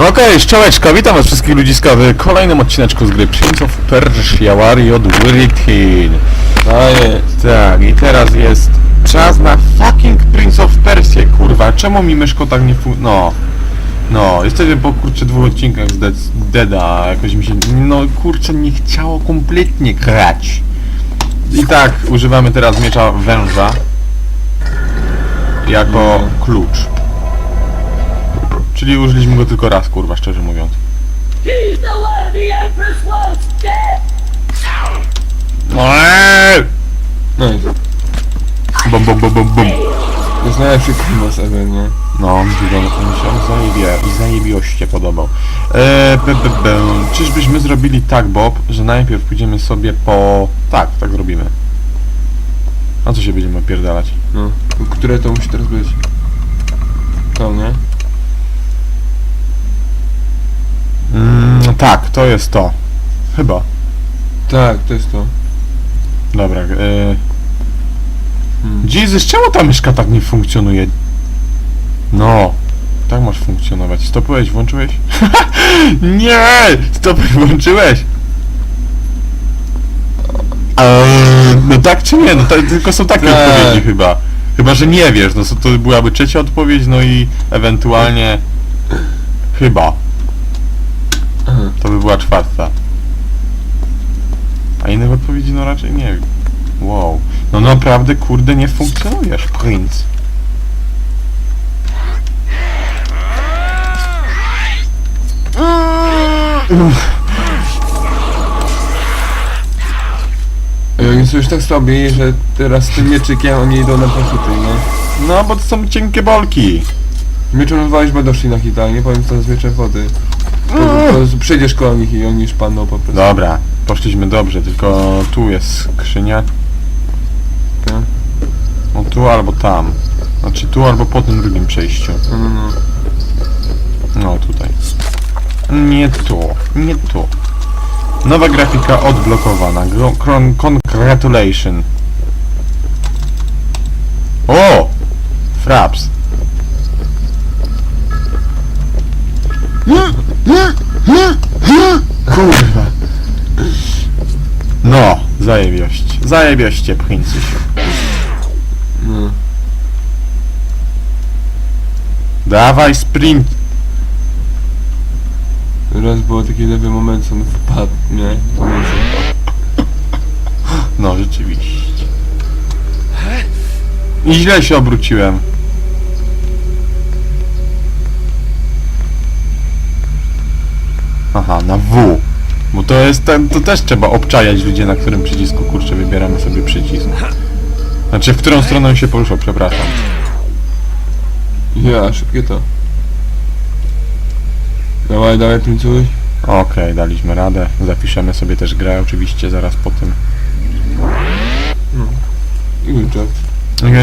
Okej, szczołeczka, witam was wszystkich ludziska w kolejnym odcineczku z gry Prince of Persia Warrior Written. Jest. Tak, i teraz jest czas na fucking Prince of Persia, kurwa. Czemu mi myszko tak nie fu... No. No, jesteśmy po kurczę dwóch odcinkach z Dead, Deada, jakoś mi się... No kurczę, nie chciało kompletnie grać. I tak, używamy teraz miecza węża jako klucz. Czyli użyliśmy go tylko raz, kurwa, szczerze mówiąc. Dead! Eee! No. Bum, bum, bum, bum, bum. To jest najlepszy klimat ever, nie? No, mi się zajebie, zajebioście podobał. Eee, be, be, be. Czyżbyśmy zrobili tak, Bob, że najpierw pójdziemy sobie po... Tak, tak zrobimy. A co się będziemy opierdalać? No. Które to musi teraz być? To, nie? Tak, to jest to. Chyba. Tak, to jest to. Dobra, eee... Hmm. Jesus, czemu ta myszka tak nie funkcjonuje? No, tak masz funkcjonować. Stopujesz, włączyłeś? nie! Stopy włączyłeś! Eee, no tak czy nie? No tak, tylko są takie Tak. odpowiedzi chyba. Chyba, że nie wiesz, no to byłaby trzecia odpowiedź, no i ewentualnie... Chyba. To by była czwarta. A innych odpowiedzi no raczej nie wiem. Wow. No naprawdę kurde nie funkcjonujesz, Prince. Są już tak słabi, że teraz z tym mieczykiem oni idą na profity, nie? No bo to są cienkie bolki. Mieczem rozwalisz, będą szli na hita, nie powiem co z mieczem wody. Po, prostu przejdziesz koło nich i oni już padną po prostu. Dobra, poszliśmy dobrze, tylko tu jest skrzynia. Tak. No tu albo tam. Znaczy tu albo po tym drugim przejściu. No, no, no. No tutaj. Nie tu, nie tu. Nowa grafika odblokowana. Gro- Con congratulation. O! Fraps. Kurwa. No, zajebiość. Zajebioście, Princeś. no. Dawaj sprint. Raz było taki lewy moment, co on wpadł, nie? No, rzeczywiście. I źle się obróciłem. Aha, na W. Bo to jest ten, to też trzeba obczajać ludzie, na którym przycisku, kurczę, wybieramy sobie przycisk. Znaczy, w którą stronę on się poruszał, przepraszam. Ja, szybkie to. Dawaj, dawaj, princuś. Okej, daliśmy radę. Zapiszemy sobie też grę, oczywiście, zaraz po tym. I wyczep.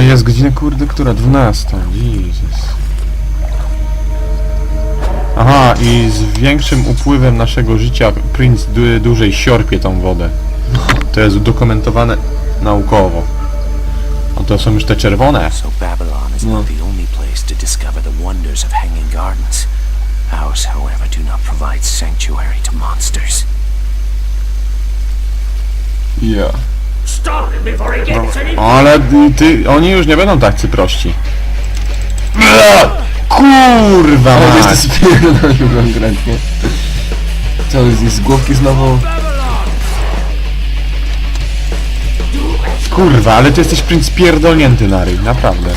Jest godzina, kurde, która? 12. Jesus. Aha, i z większym upływem naszego życia Prince du dłużej siorpie tą wodę. To jest udokumentowane naukowo. No to są już te czerwone. So Babylon is No. not the only place to discover the wonders of Hanging Gardens. Ours, however, do not provide sanctuary to monsters. Ja. Stop him before he gets any Ale ty, oni już nie będą tacy prości. Kurwa Ale to jest konkretnie. Co, z, z główki znowu? Kurwa, ale ty jesteś Prince pierdolnięty na ryj, naprawdę.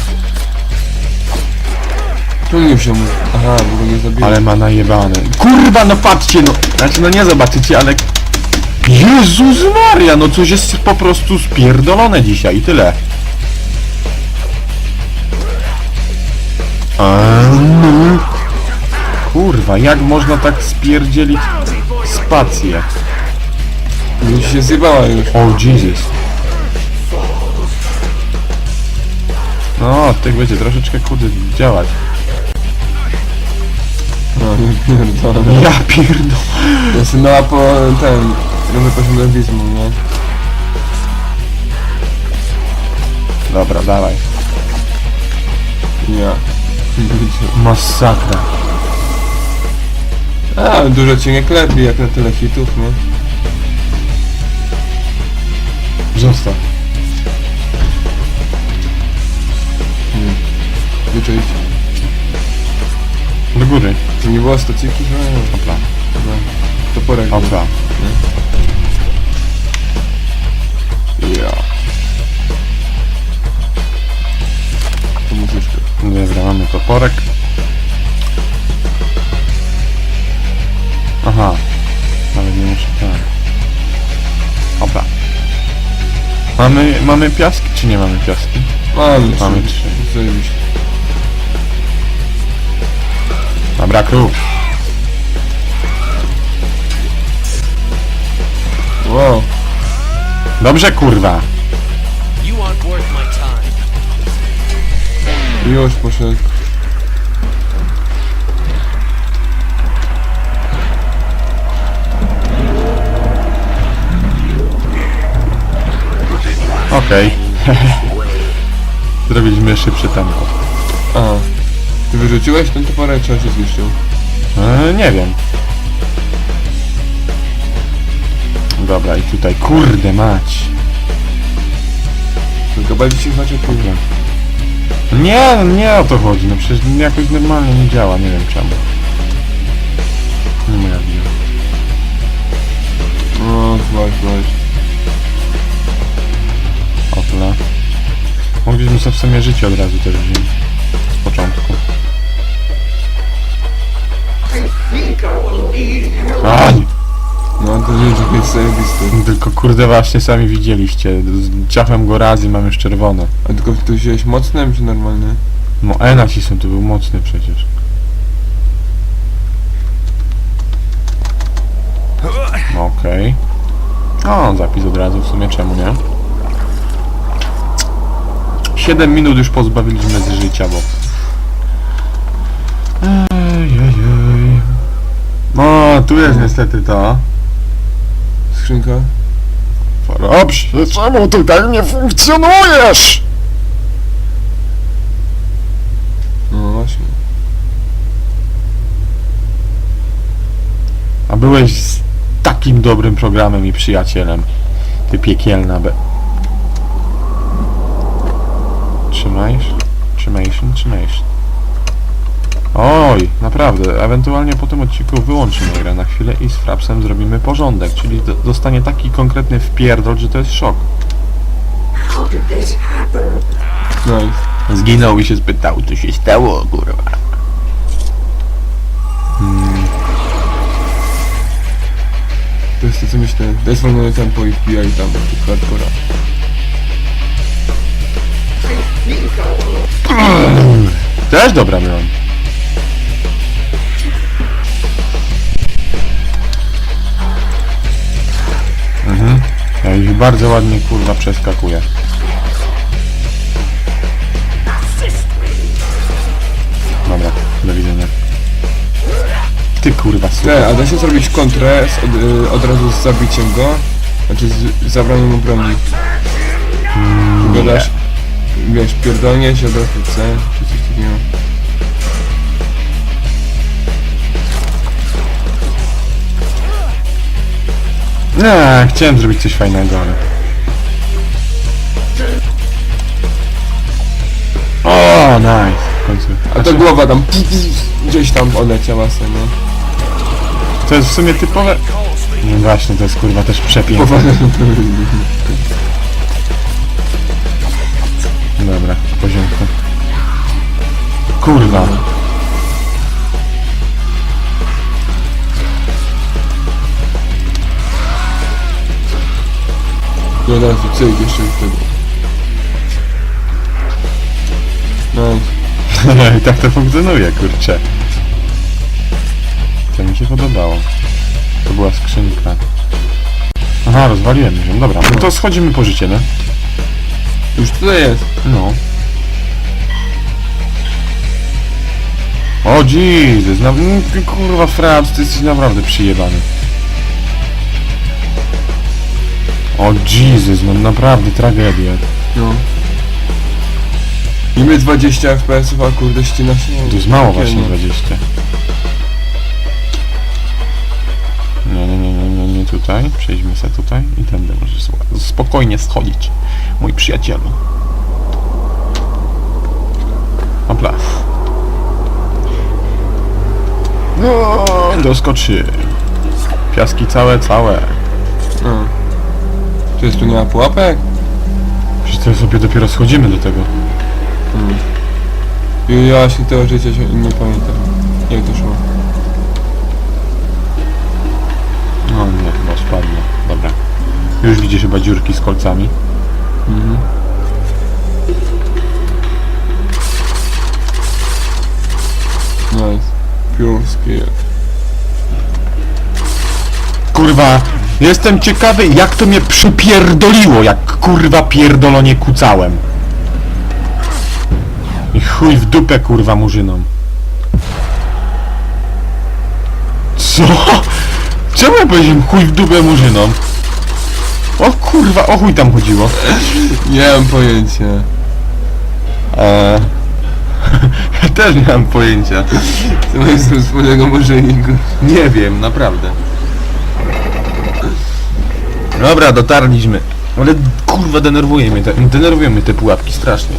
Tu nie się mu... Aha, bo go nie zabiłem. Ale ma najebane. Kurwa, no patrzcie, no. Znaczy, no nie zobaczycie, ale... Jezus Maria, no coś jest po prostu spierdolone dzisiaj i tyle. No. Kurwa, jak można tak spierdzielić spację? Mi się zjebała już. O Jesus. No, tych będzie troszeczkę kurde działać. No, pierdolę. Ja pierdolę. Jest nowa po ten... Nowy poziom realizmu, nie? Dobra, dawaj. Ja. Masakra. A, dużo cię nie klepi jak na tyle hitów, nie? Zostaw. Wyczuć. Do góry. To nie było staciki? No, Hopla. no. Toporek. był. Hopla. Ja. Dobra, mamy toporek. Aha. Nawet nie muszę tak. Hopla. Mamy, mamy piaski, czy nie mamy piaski? Mamy. Mamy trzy. Zajebiście. Dobra. Wow. Dobrze, kurwa. Już poszedł. Okej. Zrobiliśmy szybsze tempo. Aha. Ty wyrzuciłeś ten toporek, czy on się zniszczył? E, nie wiem. Dobra, i tutaj, kurde mać. Tylko bardziej się znaczy kurwa. Nie, no nie o to chodzi, no przecież jakoś normalnie nie działa, nie wiem czemu. Nie moja wina. No, zobacz, zobacz. Opla. Mogliśmy sobie w sumie życie od razu też wziąć. Z początku. Aj! Rzeczy jest zajebisty. Tylko kurde właśnie sami widzieliście. Z- Ciachem go raz i mam już czerwone. A tylko ty wziąłeś mocne, czy normalne? No Enasison to był mocny przecież. No, Okej. O, zapis od razu w sumie czemu nie? 7 minut już pozbawiliśmy z życia, bo... Ejejej. No, tu jest niestety to. Skrzynka? Dobrze, czemu tutaj nie funkcjonujesz? No właśnie. A byłeś z takim dobrym programem i przyjacielem. Ty piekielna be... Trzymajsz? Trzymajsz? Trzymajsz. Oj, naprawdę, ewentualnie po tym odcinku wyłączymy grę na chwilę i z Frapsem zrobimy porządek, czyli do, dostanie taki konkretny wpierdol, że to jest szok. Nice. Zginął i się spytał, co się stało, kurwa. To jest to co myślę. Zwolnione tempo i wbijaj tam hardcora. Też dobra broń. Ja ich bardzo ładnie kurwa przeskakuję. Dobra, do widzenia. Ty kurwa słuchaj. Te, a da się zrobić kontrę z, od, y, od razu z zabiciem go? Znaczy z, z zabraniem broni. Mm, dasz, wiesz, pierdolnie się od razu C, czy coś takiego. Nie, chciałem zrobić coś fajnego, ale... O, nice. W końcu. A to głowa tam gdzieś tam odleciała sobie. To jest w sumie typowe... No właśnie, to jest kurwa też przepiękne. Dobra, poziomku. Kurwa. Od razu cyk jeszcze do tego. Nice. I tak to funkcjonuje, kurczę. To mi się podobało. To była skrzynka. Aha, rozwaliłem ją, dobra. No to schodzimy po życie, no. Już tutaj jest. No. O Jesus, na... mm, ty kurwa Franc, ty jesteś naprawdę przyjebany. O Jesus, no naprawdę tragedia. No. Niby 20 FPS, a kurde ścina się. To jest mało właśnie Piekielnie. 20. Nie, nie, nie, nie, nie, nie tutaj. Przejdźmy se tutaj i tędy może spokojnie schodzić, mój przyjacielu. Na plac. No, doskoczy. Piaski całe, całe. No. Czy jest tu nie ma pułapek? Przecież to sobie dopiero schodzimy do tego. I ja się tego życia się nie pamiętam. Jak to szło? No nie, chyba spadnie. Dobra. Już widzisz chyba dziurki z kolcami. Mhm. Nice. Pure skill. Kurwa, jestem ciekawy jak to mnie przypierdoliło, jak kurwa pierdolonie kucałem. I chuj w dupę kurwa murzynom. Co? Czemu ja powiedziałem chuj w dupę murzynom? O kurwa, o chuj tam chodziło. Nie mam pojęcia. Eee, ja też nie mam pojęcia. Co ma z tym wspólnego murzyniku? Nie wiem, naprawdę. Dobra, dotarliśmy. Ale kurwa denerwuje mnie te, denerwują mnie te pułapki strasznie.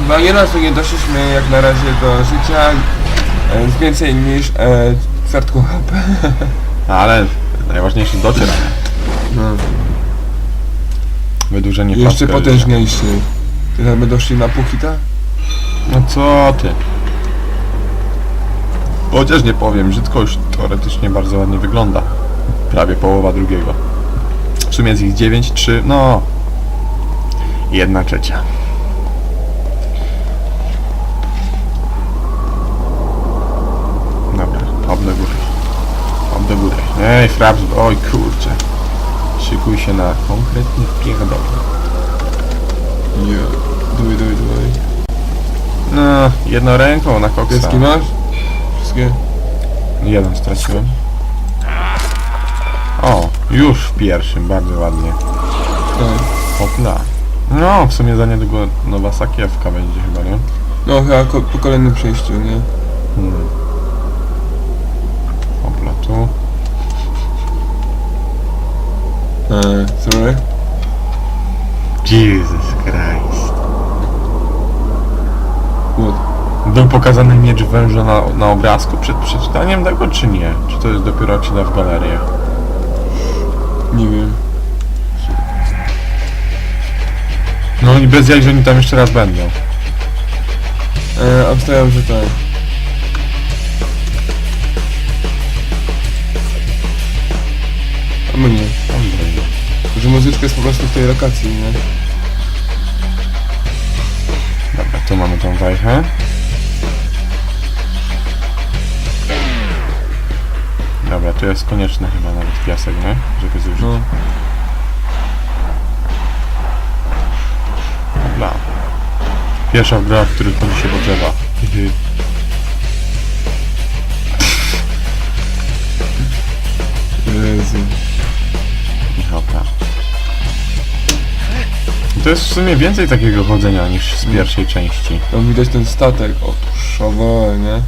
Chyba nie raz tu nie doszliśmy jak na razie do życia e, z więcej niż e, kwartką HP. Ale najważniejsze docieranie. No. Wydłużenie Jeszcze potężniejszy. Teraz by doszli na Pukita? No co ty? Chociaż nie powiem, brzydko już teoretycznie bardzo ładnie wygląda. Prawie połowa drugiego. W sumie jest ich 9, 3, no... Jedna trzecia. Dobra, hop do góry. Hop do góry. Ej, fraps, oj kurczę. Szykuj się na konkretny pierdol. Nie. Duj, duj, duj. No, jedną ręką na koksa. Deski masz? Wszystkie? Jeden straciłem. O, już w pierwszym, bardzo ładnie. Tak. Hopla. No, w sumie za niedługo nowa sakiewka będzie chyba, nie? No chyba ko po kolejnym przejściu, nie? Hmm. Hopla tu. Eee, sorry. Jesus Christ. What? Był pokazany miecz węża na, na obrazku przed przeczytaniem tego, czy nie? Czy to jest dopiero da w galerię? Nie wiem. No i bez jaj, że oni tam jeszcze raz będą. Eee, obstawiam, że tak. A mnie. Andrzej. Że muzyczka jest po prostu w tej lokacji, nie? Dobra, tu mamy tą wajchę. Dobra, tu jest konieczny chyba nawet piasek, nie? Żeby zużyć. No. Dobra. Pierwsza gra, w której chodzi się po drzewa. Jezu. Michałka. To jest w sumie więcej takiego chodzenia niż z pierwszej części. Tam widać ten statek. Otóż, owo, nie?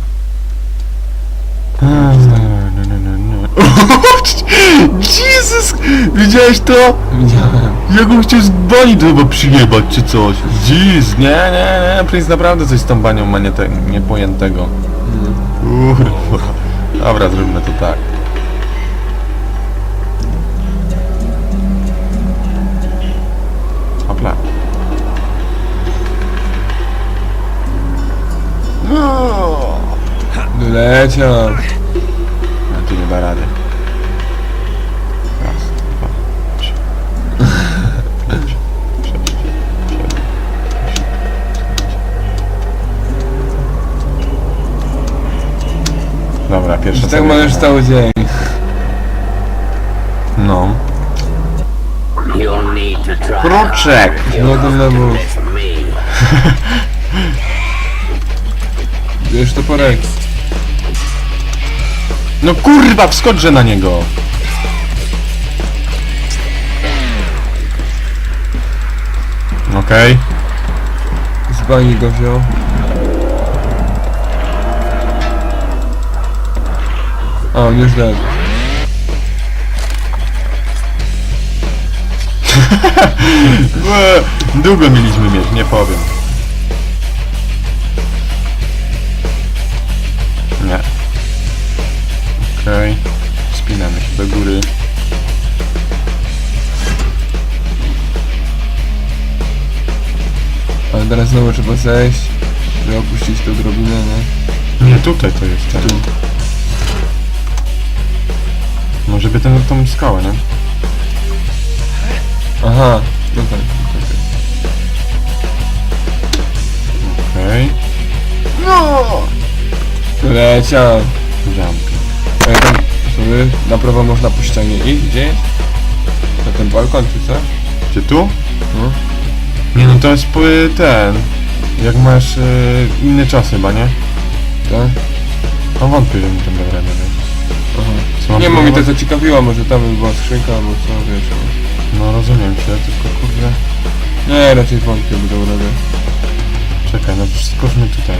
Jezus! Widziałeś to? Widziałem. Jak on chciał z bani to chyba przyjebać czy coś. Jeez, nie, nie, nie, Prince naprawdę coś z tą banią ma nie te, niepojętego. Kurwa. Dobra, zróbmy to tak. Hopla. No. Doleciał. A tu nie da rady. Dobra, pierwsza Tak seria. możesz cały dzień. No. You'll need to try Kruczek! No to lewo. for me. Wiesz to porek. No kurwa, wskoczę na niego! Okej. Z bani go wziął. O, źle. Łe, Długo mieliśmy mieć, nie powiem. Nie. Okej. Spinamy się do góry. Ale teraz znowu trzeba zejść, żeby opuścić tę drobinę, nie? Nie, tutaj to jest. Tu. Może by ten tą skałę, nie? Aha, no tak, no. Okej. Leciał. Jumping. Ja tam sobie na prawo można po ścianie iść gdzieś? Na ten balkon czy co? Gdzie tu? No. Nie no to jest p- ten. Jak masz y, inny czas chyba, nie? Tak? No wątpię, że mi tam dobre nie wiem. Aha. Nie, bo mnie to zaciekawiło, może tam by była skrzynka albo co, wiesz. no. No rozumiem cię, tylko kurde. Nie, raczej wątpię, by dał radę. Czekaj, no skoczmy tutaj.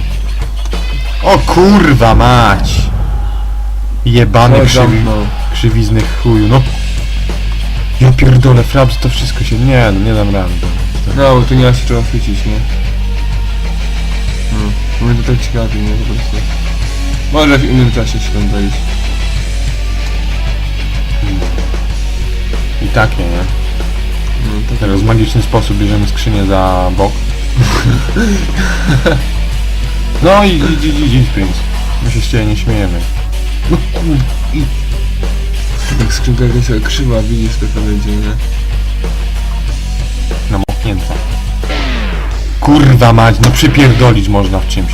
O kurwa mać! Jebany No, krzywi, zamknął. krzywizny chuju, no. Ja pierdolę, Fraps, to wszystko się... Nie, no nie dam rady. No, bo tu nie ma się czego chwycić, nie? No, mnie to tak ciekawi, nie? Po prostu. Może w innym czasie się tam wejść. I takie, nie? No, tak. Teraz w magiczny sposób bierzemy skrzynię za bok. No i idź, idź, idź, idź, Prince. My się z ciebie nie śmiejemy. No kur... Jak skrzynka jakaś taka krzywa, widzisz, taka będzie, nie? Namoknięta. Kurwa mać, no przypierdolić można w czymś.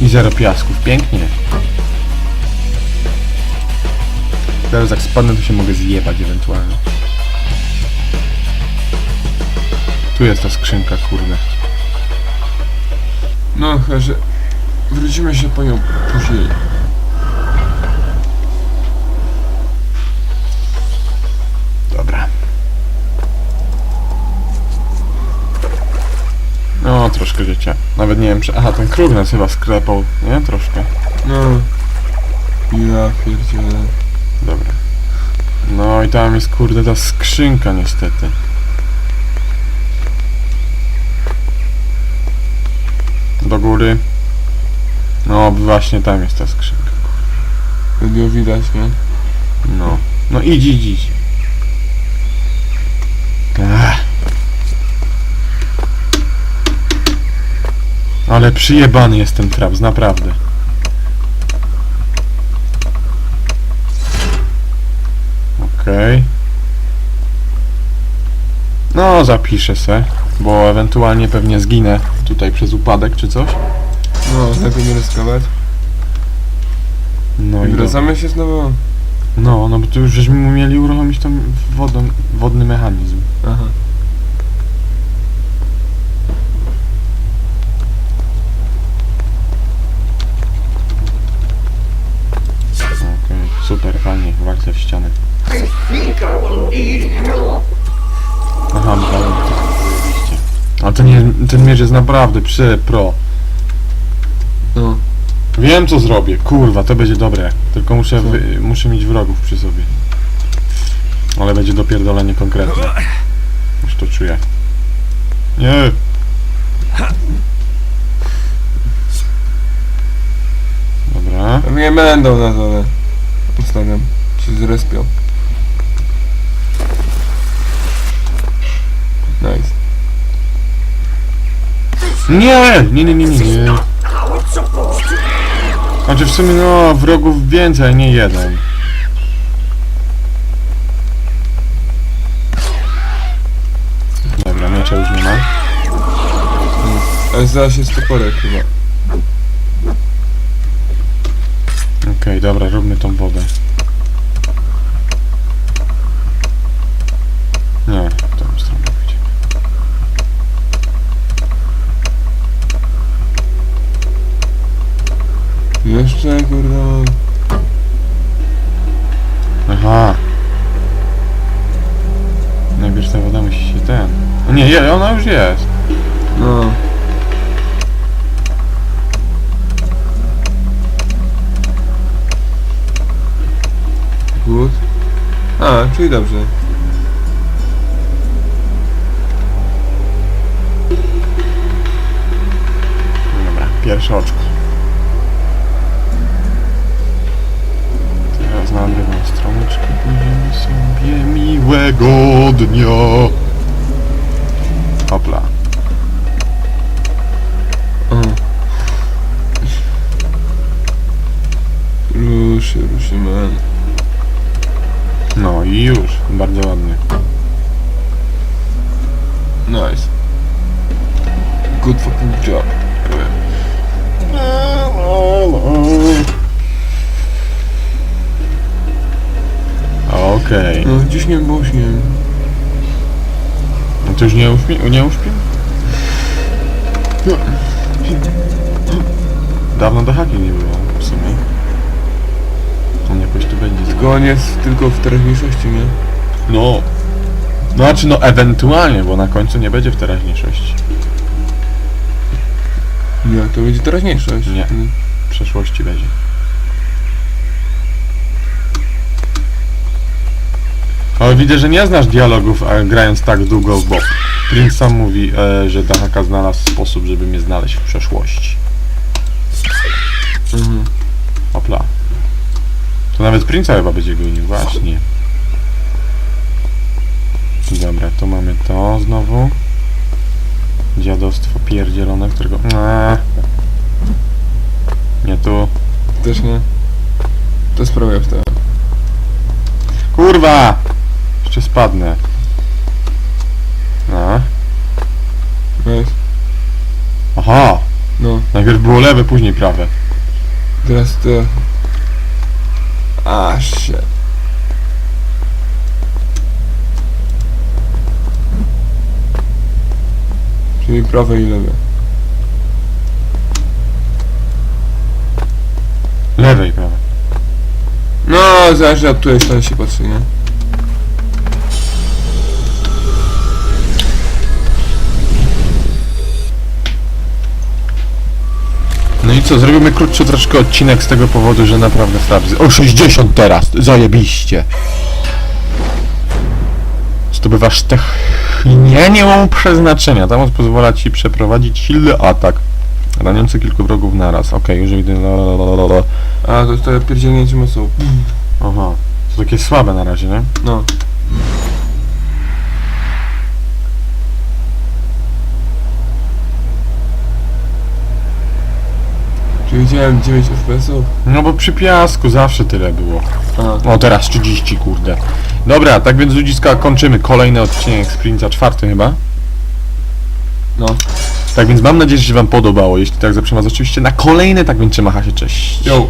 I zero piasków, pięknie. Teraz jak spadnę to się mogę zjebać ewentualnie. Tu jest ta skrzynka, kurde. No, chyba, że wrócimy się po nią później. Dobra. No, troszkę życia. Nawet nie wiem, czy... Aha, ten kruk nas chyba sklepał, nie? Troszkę. No. Ja pierdzielę. Dobra. No i tam jest, kurde, ta skrzynka niestety. Do góry. No, właśnie tam jest ta skrzynka. Ją widać, nie? No. No idź, idź, idź. Ach. Ale przyjebany jest ten traps, naprawdę. Okej. No, zapiszę se, bo ewentualnie pewnie zginę tutaj przez upadek czy coś. No, lepiej nie ryskować. No I wracamy się znowu. No, no bo tu już żeśmy mieli uruchomić ten wodą, wodny mechanizm. Aha. Okej, super, fajnie, walczę w ścianę. Aha, dałem to oczywiście. Ale ten, nie- ten miecz jest naprawdę przy pro. No. Wiem co zrobię, kurwa, to będzie dobre. Tylko muszę, wy, muszę mieć wrogów przy sobie. Ale będzie dopierdolenie konkretne. Już to czuję. Nie! Dobra. Nie będą na dole. Ustawiam. Się zrespią. Nice. Nie! Nie, nie, nie, nie, nie. Znaczy w sumie no wrogów więcej, nie jeden. Dobra, miecza już nie ma. Ale zaraz jest toporek chyba. Okej, dobra, róbmy tą wodę. Nie, w tą stronę jeszcze, kurde. Aha. Najpierw ta woda musi się ten... O nie, je, ona już jest. No. Good. A, czyli dobrze. Dobra, pierwsze oczko. Miłego dnia. Hopla. Ruszy, ruszy man. No i już, bardzo No to już nie uśpi? Nie uśpi? Dawno do haki nie było w sumie. On jakoś tu będzie. Tylko on jest tylko w teraźniejszości, nie? No. No znaczy no ewentualnie, bo na końcu nie będzie w teraźniejszości. Nie, to będzie teraźniejszość. Nie. W przeszłości będzie. Ale widzę, że nie znasz dialogów, grając tak długo, bo Prince sam mówi, e, że Dahaka znalazł sposób, żeby mnie znaleźć w przeszłości. Mhm. Opla. To nawet Prince'a chyba będzie gonił, właśnie. Dobra, to mamy to znowu. Dziadostwo pierdzielone, którego... Eee. Nie tu. Też nie. To sprawia w te. Kurwa! Jeszcze spadnę. No. Aha! No, Najpierw było lewe, później prawe. teraz to... A, shit. Czyli prawe i lewe. Lewe i prawe. No, zależy od której strony się patrzy, nie? Co, zrobimy krótszy troszkę odcinek z tego powodu, że naprawdę stabzy. O 60 teraz! Zajebiście! Zdobywasz technienią przeznaczenia. Ta moc pozwala ci przeprowadzić silny atak. Raniący kilku wrogów naraz. Okej, już widzę. A, to jest to pierdzielnięcie mocą. Aha. To takie słabe na razie, nie? No. Czy widziałem 9 FPS-ów? No bo przy piasku zawsze tyle było. A, O, teraz 30, kurde. Dobra, tak więc ludziska, kończymy kolejny odcinek Sprinta, czwarty chyba. no. Tak więc mam nadzieję, że się wam podobało. Jeśli tak, zapraszam was oczywiście na kolejne, tak więc trzyma się, cześć. Yo.